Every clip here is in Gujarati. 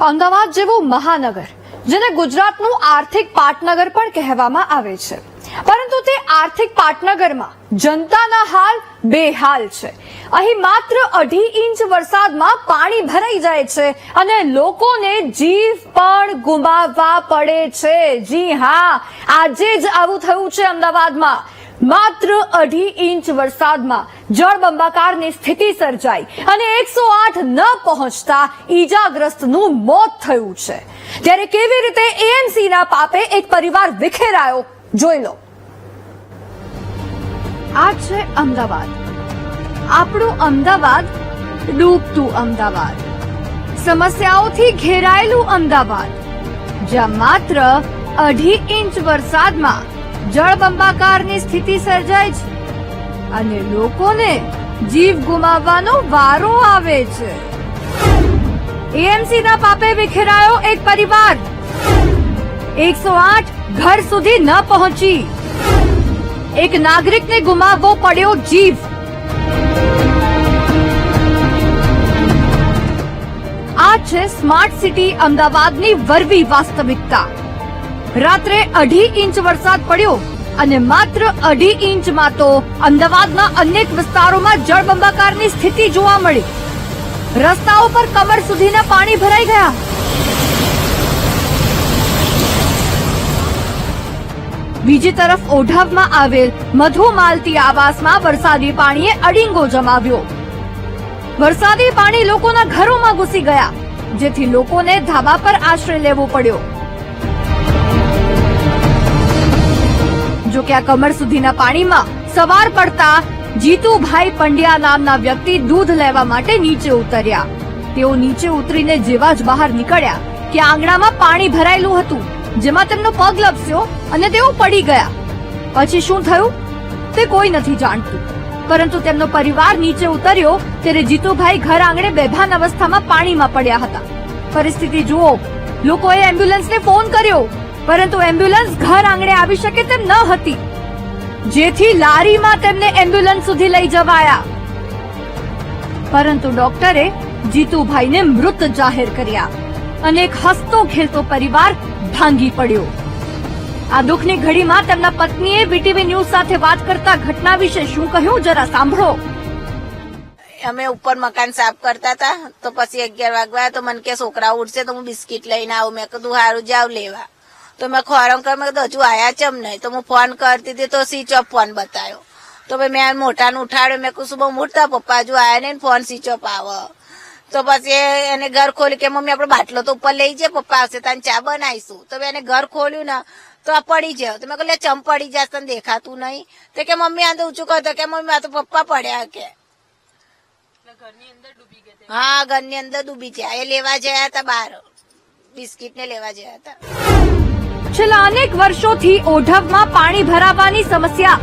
અમદાવાદ જેવું મહાનગર, જેને ગુજરાતનું આર્થિક પાટનગર પણ કહેવામાં આવે છે. પરંતુ તે આર્થિક પાટનગરમાં જનતાના હાલ બેહાલ છે. અહીં માત્ર અઢી ઇંચ વરસાદમાં પાણી ભરાઈ જાય છે અને લોકોને જીવ પણ ગુમાવવા પડે છે. જી હા, આજે જ આવું થયું છે અમદાવાદમાં. માત્ર અઢી ઇંચ વરસાદમાં જળબંબાકારની સ્થિતિ સર્જાઈ અને એકસો ન પહોંચતા ઈજાગ્રસ્તનું મોત થયું છે. ત્યારે કેવી રીતે એએમસીના પાપે એક પરિવાર વિખેરાયો? જોઈ લો. આ છે અમદાવાદ. આપણું અમદાવાદ ડૂબતું અમદાવાદ. સમસ્યાઓથી ઘેરાયેલું અમદાવાદ. જ્યાં માત્ર અઢી ઇંચ વરસાદમાં જળબંબાકારની સ્થિતિ સર્જાય છે અને લોકોને જીવ ગુમાવવાનો વારો આવે છે. એએમસી ના પાપે વિખેરાયો એક પરિવાર. એકસો આઠ ઘર સુધી ન પહોંચી. એક નાગરિકને ગુમાવવો પડ્યો જીવ. આ છે સ્માર્ટ સિટી અમદાવાદની વરવી વાસ્તવિકતા. રાત્રે અઢી ઇંચ વરસાદ પડ્યો અને માત્ર અઢી ઇંચમાં તો અમદાવાદના અનેક વિસ્તારોમાં જળબંબાકારની સ્થિતિ જોવા મળી. રસ્તાઓ પર કમર સુધીના પાણી ભરાઈ ગયા. બીજી તરફ ઓઢવમાં આવેલ મધુ માલતી આવાસમાં વરસાદી પાણીએ અડીંગો જમાવ્યો. વરસાદી પાણી લોકોના ઘરોમાં ઘૂસી ગયા, જેથી લોકોને ધાબા પર આશ્રય લેવો પડ્યો. જો કે આ કમર સુધીના પાણીમાં સવાર પડતા જીતુભાઈ પંડ્યા નામના વ્યક્તિ દૂધ લેવા માટે નીચે ઉતર્યા. તેઓ નીચે ઉતરીને જેવા જ બહાર નીકળ્યા કે આંગણામાં પાણી ભરાયેલું હતું, જેમાં તેમનો પગ લપસ્યો અને તેઓ પડી ગયા. પછી શું થયું? તે કોઈ નથી જાણતું. પરંતુ તેમનો પરિવાર નીચે ઉતર્યો ત્યારે જીતુભાઈ ઘર આંગણે બેભાન અવસ્થામાં પાણીમાં પડ્યા હતા. પરિસ્થિતિ જુઓ. લોકોએ એમ્બ્યુલન્સને ફોન કર્યો. પરંતુ એમ્બ્યુલન્સ ઘર આંગણે આવી શકે તેમ ન હતી. જેથી લારીમાં તેમને એમ્બ્યુલન્સ સુધી લઈ જવાયા. પરંતુ ડોક્ટરે જીતુભાઈને મૃત જાહેર કર્યા અને એક હસતો ખેલતો પરિવાર ભાંગી પડ્યો. આ દુઃખની ઘડીમાં તેમના પત્નીએ બીટીવી ન્યૂઝ સાથે વાત કરતા ઘટના વિશે શું કહ્યું જરા સાંભળો. અમે ઉપર મકાન સાફ કરતા હતા, તો પછી અગિયાર વાગવા તો મને કે, છોકરા ઉઠશે તો હું બિસ્કિટ લઈને આવું. મેં કીધું સારું જાવ લેવા. તો મેં ખોરાક કર મેં હજુ આયા ચમ નહીં? તો હું ફોન કરતી હતી તો સ્વિચ ઓફ ફોન બતાવ્યો તો ભાઈ મેં મોટાને ઉઠાડ્યો મેં કીધું બહુ મોટા પપ્પા હજુ આયા નહીં ફોન સ્વિચ ઓફ આવે. તો પછી એને ઘર ખોલ્યું કે મમ્મી આપણે બાટલો તો ઉપર લઈ જાય પપ્પા આવશે તને ચા બનાવીશું. તો એને ઘર ખોલ્યું ને તો આ પડી જાય તો મેં કહ્યું ચમ પડી જશે તને દેખાતું નહીં. તો કે મમ્મી આ તો ઊંચું કરતો કે મમ્મી આ તો પપ્પા પડ્યા કે. હા ઘરની અંદર ડૂબી ગયા. એ લેવા જયા હતા બહાર. બિસ્કીટ ને લેવા જયા હતા. છેલ્લા અનેક વર્ષોથી ઓઢવમાં પાણી ભરાવાની સમસ્યા.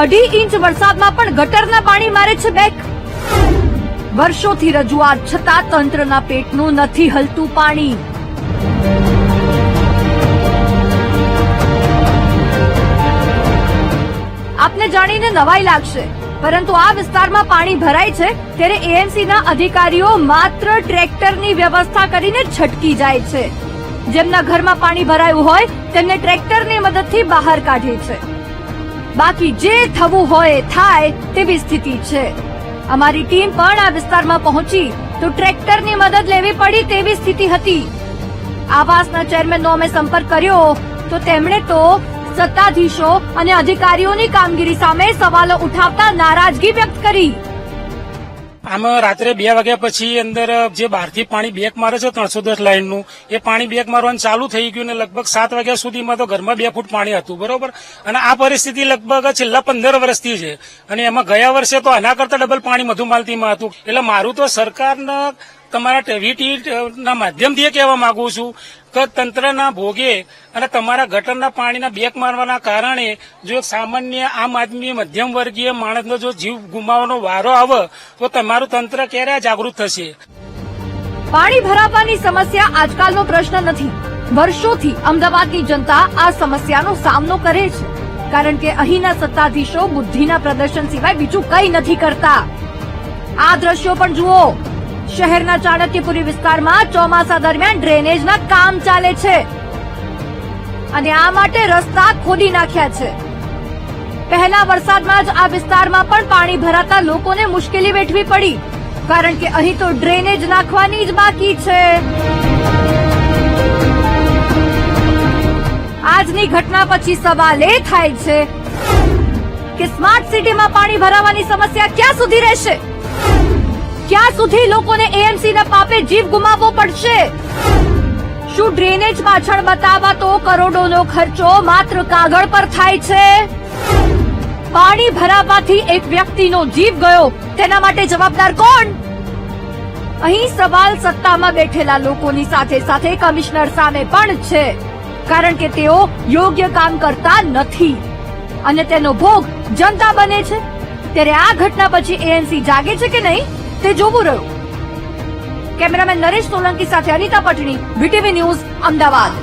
અઢી ઇંચ વરસાદમાં પણ ગટરના પાણી મારે છે બેક. વર્ષોથી રજૂઆત છતાં તંત્રના પેટનું નથી હલતું પાણી. આપને જાણીને નવાઈ લાગશે, પરંતુ આ વિસ્તારમાં પાણી ભરાય છે ત્યારે એએમસી ના અધિકારીઓ માત્ર ટ્રેક્ટરની વ્યવસ્થા કરીને છટકી જાય છે. જેમના ઘરમાં પાણી ભરાયું હોય, તેમને ટ્રેક્ટરની મદદથી બહાર કાઢે છે. બાકી જે થવું હોય, થાય તેવી સ્થિતિ છે. અમારી ટીમ પણ આ વિસ્તારમાં પહોંચી તો ટ્રેક્ટરની મદદ લેવી પડી તેવી સ્થિતિ હતી. આવાસના ચેરમેનનો અમે સંપર્ક કર્યો તો તેમણે તો સત્તાધીશો અને અધિકારીઓની કામગીરી સામે સવાલો ઉઠાવતા નારાજગી વ્યક્ત કરી. આમાં રાત્રે બે વાગ્યા પછી અંદર જે બહારથી પાણી બેક મારે છે ત્રણસો દસ લાઇનનું એ પાણી બેક મારવાનું ચાલુ થઈ ગયું ને લગભગ સાત વાગ્યા સુધીમાં તો ઘરમાં બે ફૂટ પાણી હતું, બરોબર? અને આ પરિસ્થિતિ લગભગ છેલ્લા પંદર વર્ષથી છે. અને એમાં ગયા વર્ષે તો આના કરતા ડબલ પાણી મધુમાલતીમાં હતું. એટલે મારું તો સરકારના તમારા ટીવીટીના માધ્યમથી એ કહેવા માંગુ છું કે તંત્રના ભોગે અને તમારા ગટરના પાણીના બેક મારવાના કારણે જો સામાન્ય આમ આદમી મધ્યમ વર્ગીય માણસનો જો જીવ ગુમાવવાનો વારો આવે, તો તમારું તંત્ર ક્યારે જાગૃત થશે? પાણી ભરાવાની સમસ્યા આજકાલનો પ્રશ્ન નથી. વર્ષોથી અમદાવાદની જનતા આ સમસ્યાનો સામનો કરે છે. કારણ કે અહીંના સત્તાધીશો બુદ્ધિના પ્રદર્શન સિવાય બીજું કંઈ નથી કરતા. આ દ્રશ્યો પણ જુઓ. શહેરના ચાણક્યપુરી વિસ્તારમાં ચોમાસા દરમિયાન ડ્રેનેજના કામ ચાલે છે. અને આ માટે રસ્તા ખોદી નાખ્યા છે. પહેલા વરસાદમાં જ આ વિસ્તારમાં પણ પાણી ભરાતા લોકોને મુશ્કેલી વેઠવી પડી. કારણ કે અહીં તો ડ્રેનેજ નાખવાની જ બાકી છે. આજની ઘટના પછી સવાલ એ થાય છે કે સ્માર્ટ સિટીમાં પાણી ભરાવાની સમસ્યા ક્યાં સુધી રહેશે? ક્યાં સુધી લોકોને એએમસી ના પાપે જીવ ગુમાવવો પડશે? શું ડ્રેનેજ પાછળ બતાવવા તો કરોડોનો ખર્ચો માત્ર કાગળ પર થાય છે? પાણી ભરાવાથી એક વ્યક્તિનો જીવ ગયો, તેના માટે જવાબદાર કોણ? અહીં સવાલ સત્તામાં બેઠેલા લોકોની સાથે સાથે કમિશનર સામે પણ છે, કારણ કે તેઓ યોગ્ય કામ કરતા નથી. અને તેનો ભોગ જનતા બને છે. ત્યારે આ ઘટના પછી એએનસી જાગે છે કે નહીં? તે જોવું રહ્યું. કેમેરામેન નરેશ સોલંકી સાથે અનિતા પટણી વીટીવી ન્યૂઝ અમદાવાદ.